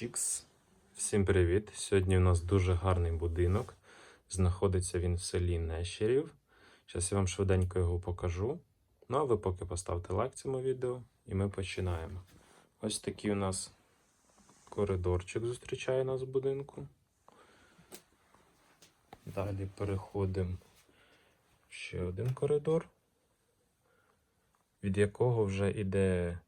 Чікс. Всім привіт! Сьогодні у нас дуже гарний будинок. Знаходиться він в селі Нещерів. Зараз я вам швиденько його покажу. Ну а ви поки поставте лайк цьому відео і ми починаємо. Ось такий у нас коридорчик зустрічає нас в будинку. Далі переходимо в ще один коридор, від якого вже йде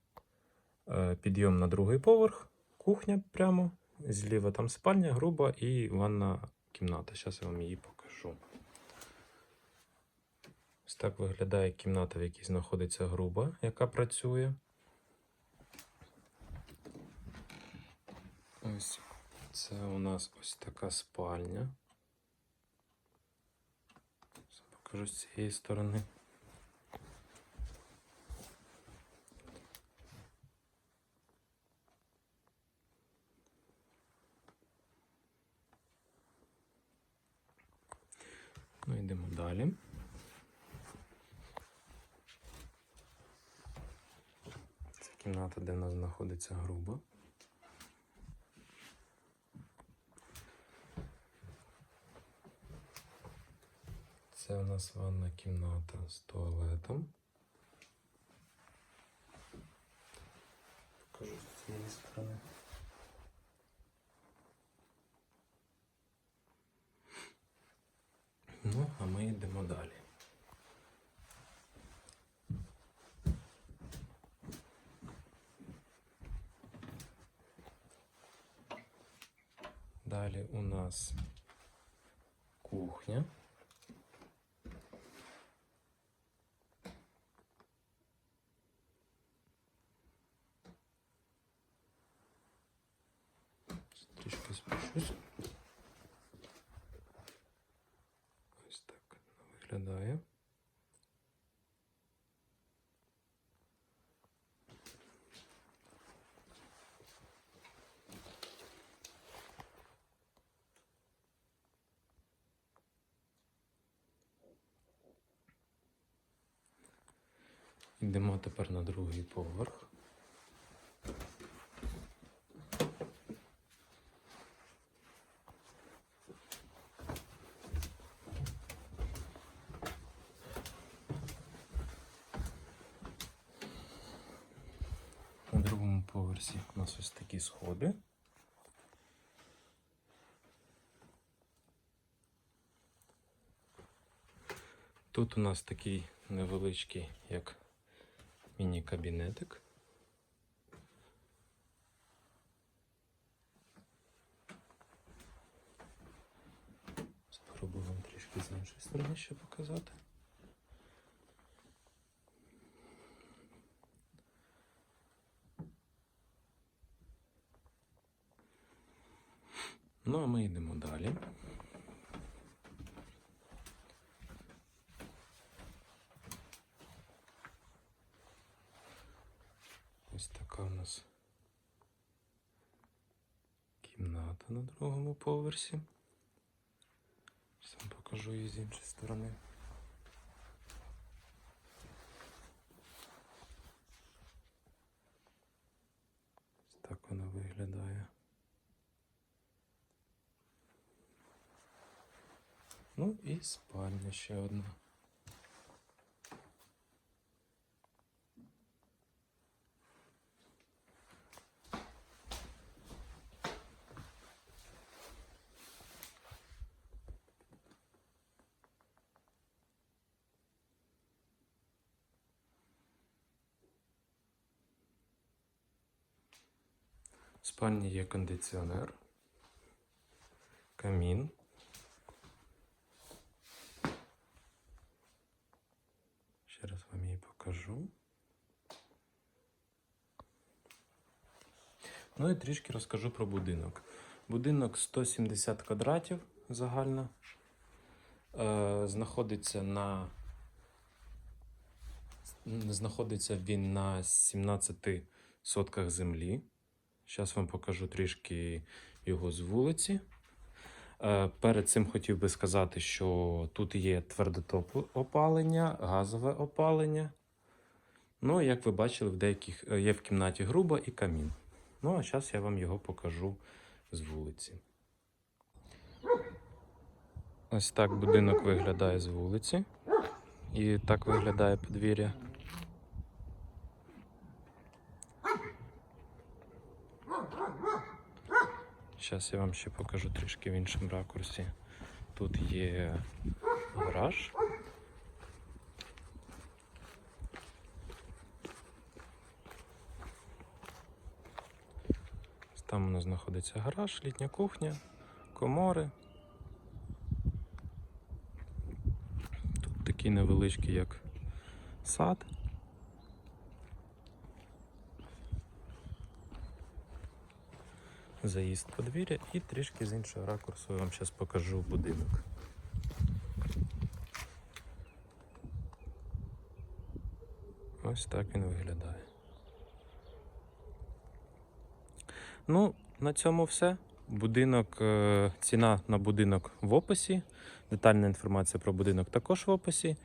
е, підйом на другий поверх, кухня прямо. Зліва там спальня, груба і ванна кімната. Зараз я вам її покажу. Ось так виглядає кімната, в якій знаходиться груба, яка працює. Ось це у нас ось така спальня. Покажу з цієї сторони. Ну, йдемо далі. Це кімната, де в нас знаходиться груба. Це у нас ванна кімната з туалетом. Покажу з цієї сторони. Ну, а ми йдемо далі. Далі у нас кухня. Трішки спущусь. Ось так вона виглядає. Йдемо тепер на другий поверх. На другому поверсі у нас ось такі сходи. Тут у нас такий невеличкий, як міні-кабінетик. Спробую вам трішки з іншої сторони ще показати. Ну, а ми йдемо далі. Ось така у нас кімната на другому поверсі. Сам покажу її з іншої сторони. Ось так вона виглядає. Ну і спальня ще одна. В спальні є кондиціонер, камін. Ще раз вам її покажу. Ну і трішки розкажу про будинок. Будинок 170 квадратів загально. Е, знаходиться на знаходиться він на 17 сотках землі. Зараз вам покажу трішки його з вулиці. Е, Перед цим хотів би сказати, що тут є твердотоп опалення, газове опалення. Ну, як ви бачили, в деяких е, є в кімнаті груба і камін. Ну, а зараз я вам його покажу з вулиці. Ось так будинок виглядає з вулиці. І так виглядає подвір'я. Зараз я вам ще покажу трішки в іншому ракурсі. Тут є гараж. Там у нас знаходиться гараж, літня кухня, комори. Тут такий невеличкий, як сад. Заїзд подвір'я і трішки з іншого ракурсу я вам зараз покажу будинок. Ось так він виглядає. Ну, на цьому все. Будинок, е, ціна на будинок в описі. Детальна інформація про будинок також в описі.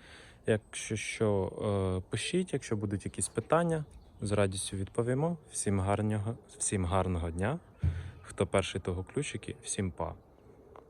Якщо що, е, пишіть, якщо будуть якісь питання, з радістю відповімо. Всім гарного, всім гарного дня. Хто перший, того ключики, всім па.